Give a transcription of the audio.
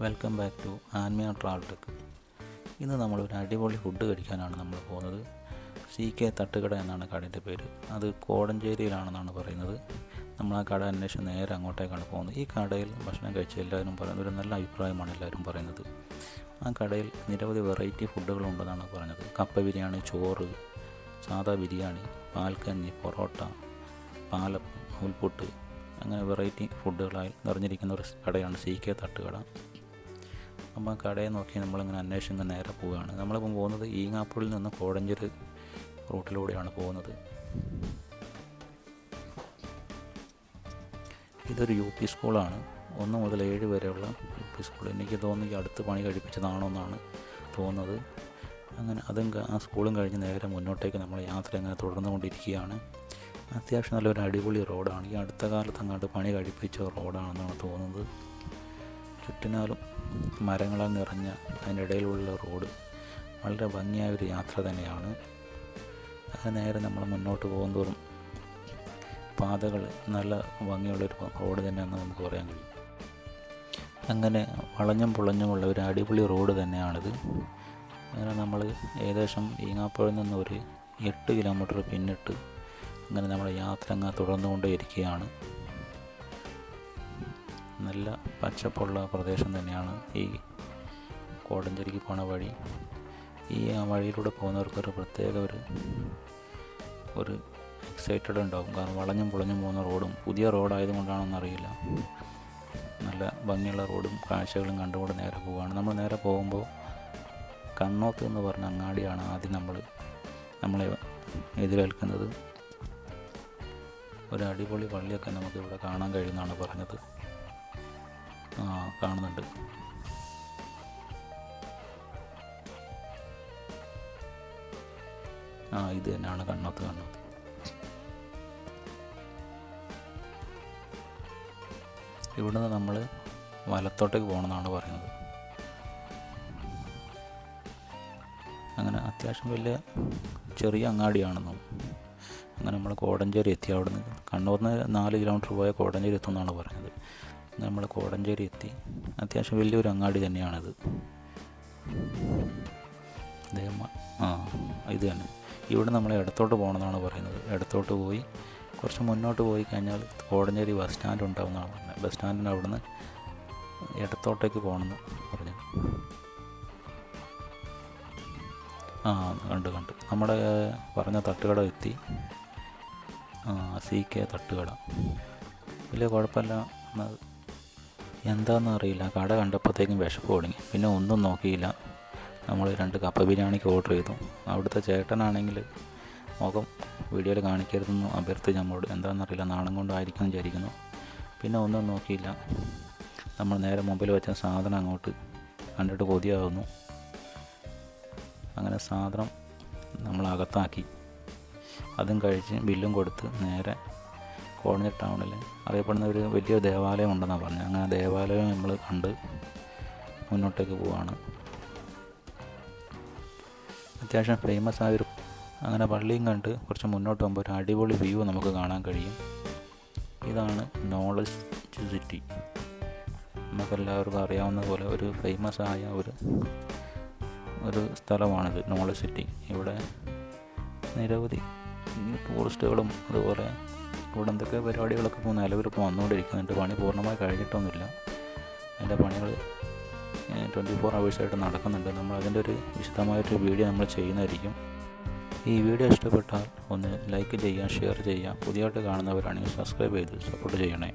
Welcome back to Anmiya travel tech ഇന്ന് നമ്മളൊരു അടിപൊളി ഫുഡ് കഴിക്കാനാണ് നമ്മൾ പോകുന്നത്. സി കെ തട്ടുകട എന്നാണ് കടയുടെ പേര്. അത് കോടഞ്ചേരിയിലാണെന്നാണ് പറയുന്നത്. നമ്മൾ ആ കട അന്വേഷിച്ച് നേരെ അങ്ങോട്ടേക്കാണ് പോകുന്നത്. ഈ കടയിൽ ഭക്ഷണം കഴിച്ച എല്ലാവരും പറയുന്നത് ഒരു നല്ല അഭിപ്രായമാണ് എല്ലാവരും പറയുന്നത്. ആ കടയിൽ നിരവധി വെറൈറ്റി ഫുഡുകളുണ്ടെന്നാണ് പറഞ്ഞത്. കപ്പ ബിരിയാണി ചോറ് സാധാ ബിരിയാണി പാൽക്കഞ്ഞി പൊറോട്ട പാലപ്പം നൂൽപുട്ട് അങ്ങനെ വെറൈറ്റി ഫുഡുകളായി നിറഞ്ഞിരിക്കുന്ന ഒരു കടയാണ് സി കെ തട്ടുകട. അപ്പോൾ ആ കടയെ നോക്കി നമ്മളിങ്ങനെ അന്വേഷിച്ച് നേരെ പോവുകയാണ്. നമ്മളിപ്പം പോകുന്നത് ഈങ്ങാപ്പൂരിൽ നിന്ന് കോടഞ്ചേരി റൂട്ടിലൂടെയാണ് പോകുന്നത്. ഇതൊരു യു പി സ്കൂളാണ്. ഒന്ന് മുതൽ ഏഴ് വരെയുള്ള യു പി സ്കൂൾ. എനിക്ക് തോന്നുന്നു ഈ അടുത്ത് പണി കഴിപ്പിച്ചതാണോ എന്നാണ് തോന്നുന്നത്. അങ്ങനെ അതും ആ സ്കൂളും കഴിഞ്ഞ് നേരെ മുന്നോട്ടേക്ക് നമ്മൾ യാത്ര അങ്ങനെ തുടർന്നുകൊണ്ടിരിക്കുകയാണ്. അത്യാവശ്യം നല്ലൊരു അടിപൊളി റോഡാണ്. ഈ അടുത്ത കാലത്ത് അങ്ങോട്ട് പണി കഴിപ്പിച്ച റോഡാണെന്നാണ് തോന്നുന്നത്. ചുറ്റിനാലും മരങ്ങളാൽ നിറഞ്ഞ അതിനിടയിലുള്ള റോഡ് വളരെ ഭംഗിയായ ഒരു യാത്ര തന്നെയാണ്. അത് നേരെ നമ്മൾ മുന്നോട്ട് പോകുന്തോറും പാതകൾ നല്ല ഭംഗിയുള്ളൊരു റോഡ് തന്നെയാണെന്ന് നമുക്ക് പറയാൻ കഴിയും. അങ്ങനെ വളഞ്ഞും പുളഞ്ഞുമുള്ള ഒരു അടിപൊളി റോഡ് തന്നെയാണിത്. അങ്ങനെ നമ്മൾ ഏകദേശം ഈങ്ങാപ്പുഴയിൽ നിന്ന് ഒരു എട്ട് കിലോമീറ്റർ പിന്നിട്ട് അങ്ങനെ നമ്മുടെ യാത്ര അങ്ങ് തുടർന്നുകൊണ്ടേയിരിക്കുകയാണ്. നല്ല പച്ചപ്പുള്ള പ്രദേശം തന്നെയാണ് ഈ കോടഞ്ചേരിക്ക് പോണ വഴി. ഈ ആ വഴിയിലൂടെ പോകുന്നവർക്കൊരു പ്രത്യേക ഒരു ഒരു എക്സൈറ്റഡ് ഉണ്ടാകും കാരണം വളഞ്ഞും പുളഞ്ഞും പോകുന്ന റോഡും പുതിയ റോഡായതുകൊണ്ടാണെന്നറിയില്ല. നല്ല ഭംഗിയുള്ള റോഡും കാഴ്ചകളും കണ്ടുകൊണ്ട് നേരെ പോവുകയാണ് നമ്മൾ നേരെ പോകുമ്പോൾ കണ്ണോത്ത് എന്ന് പറഞ്ഞ അങ്ങാടിയാണ് ആദ്യം നമ്മൾ നമ്മളെ എതിരേൽക്കുന്നത്. ഒരു അടിപൊളി പള്ളിയൊക്കെ നമുക്കിവിടെ കാണാൻ കഴിയുമെന്നാണ് പറഞ്ഞത്. കാണുന്നുണ്ട്. ആ ഇത് തന്നെയാണ് കണ്ണത്ത് കണ്ണത്ത് ഇവിടുന്ന് നമ്മൾ വലത്തോട്ടേക്ക് പോകണമെന്നാണ് പറയുന്നത്. അങ്ങനെ അത്യാവശ്യം വലിയ ചെറിയ അങ്ങാടിയാണെന്നും അങ്ങനെ നമ്മൾ കോടഞ്ചേരി എത്തി അവിടുന്ന് കണ്ണൂരിൽ നിന്ന് നാല് കിലോമീറ്റർ പോയ കോടഞ്ചേരി എത്തുമെന്നാണ് അങ്ങനെ നമ്മൾ കോടഞ്ചേരി എത്തി. അത്യാവശ്യം വലിയൊരു അങ്ങാടി തന്നെയാണത്. ആ ഇത് തന്നെ. ഇവിടെ നമ്മൾ ഇടത്തോട്ട് പോകണമെന്നാണ് പറയുന്നത്. ഇടത്തോട്ട് പോയി കുറച്ച് മുന്നോട്ട് പോയി കഴിഞ്ഞാൽ കോടഞ്ചേരി ബസ് സ്റ്റാൻഡ് ഉണ്ടാവുമെന്നാണ് പറഞ്ഞത്. ബസ് സ്റ്റാൻഡിന് അവിടുന്ന് ഇടത്തോട്ടേക്ക് പോകണമെന്ന് പറഞ്ഞു ആ കണ്ട് കണ്ട്. നമ്മുടെ പറഞ്ഞ തട്ടുകട എത്തി. ആ സി കെ തട്ടുകട. വലിയ കുഴപ്പമില്ല. എന്താണെന്ന് അറിയില്ല. കട കണ്ടപ്പോഴത്തേക്കും വിശപ്പ് തുടങ്ങി. പിന്നെ ഒന്നും നോക്കിയില്ല. നമ്മൾ രണ്ട് കപ്പ ബിരിയാണിക്ക് ഓർഡർ ചെയ്തു. അവിടുത്തെ ചേട്ടനാണെങ്കിൽ മുഖം വീഡിയോയിൽ കാണിക്കരുതെന്ന് അഭ്യർത്ഥിച്ച് നമ്മളോട് എന്താണെന്നറിയില്ല നാണം കൊണ്ടായിരിക്കും വിചാരിക്കുന്നു. പിന്നെ ഒന്നും നോക്കിയില്ല. നമ്മൾ നേരെ മുമ്പിൽ വെച്ച സാധനം അങ്ങോട്ട് കണ്ടിട്ട് കൊതിയാകുന്നു അങ്ങനെ സാധനം നമ്മൾ അകത്താക്കി അതും കഴിച്ച് ബില്ലും കൊടുത്ത് നേരെ കോടഞ്ഞ ടൗണിൽ അറിയപ്പെടുന്ന ഒരു വലിയ ദേവാലയം ഉണ്ടെന്നാണ് പറഞ്ഞത്. അങ്ങനെ ദേവാലയം നമ്മൾ കണ്ട് മുന്നോട്ടേക്ക് പോവാണ്. അത്യാവശ്യം ഫേമസ് ആയൊരു അങ്ങനെ പള്ളിയും കണ്ട് കുറച്ച് മുന്നോട്ട് പോകുമ്പോൾ ഒരു അടിപൊളി വ്യൂ നമുക്ക് കാണാൻ കഴിയും. ഇതാണ് നോളജ് സിറ്റി നമുക്കെല്ലാവർക്കും അറിയാവുന്ന പോലെ ഒരു ഫേമസ് ആയ ഒരു ഒരു സ്ഥലമാണിത് നോളജ് സിറ്റി ഇവിടെ നിരവധി ടൂറിസ്റ്റുകളും അതുപോലെ ഇവിടെ എന്തൊക്കെ പരിപാടികളൊക്കെ ഇപ്പോൾ നിലവിൽ ഇപ്പോൾ വന്നുകൊണ്ടിരിക്കുന്നുണ്ട്. പണി പൂർണമായി കഴിഞ്ഞിട്ടൊന്നുമില്ല. അതിന്റെ പണികൾ ട്വന്റി ഫോർ അവേഴ്സായിട്ട് നടക്കുന്നുണ്ട്. നമ്മൾ അതിന്റെ ഒരു വിശദമായിട്ടൊരു വീഡിയോ നമ്മൾ ചെയ്യുന്നതായിരിക്കും. ഈ വീഡിയോ ഇഷ്ടപ്പെട്ടാൽ ഒന്ന് ലൈക്ക് ചെയ്യുക ഷെയർ ചെയ്യുക. പുതിയതായിട്ട് കാണുന്നവരാണെങ്കിൽ സബ്സ്ക്രൈബ് ചെയ്ത് സപ്പോർട്ട് ചെയ്യണേ.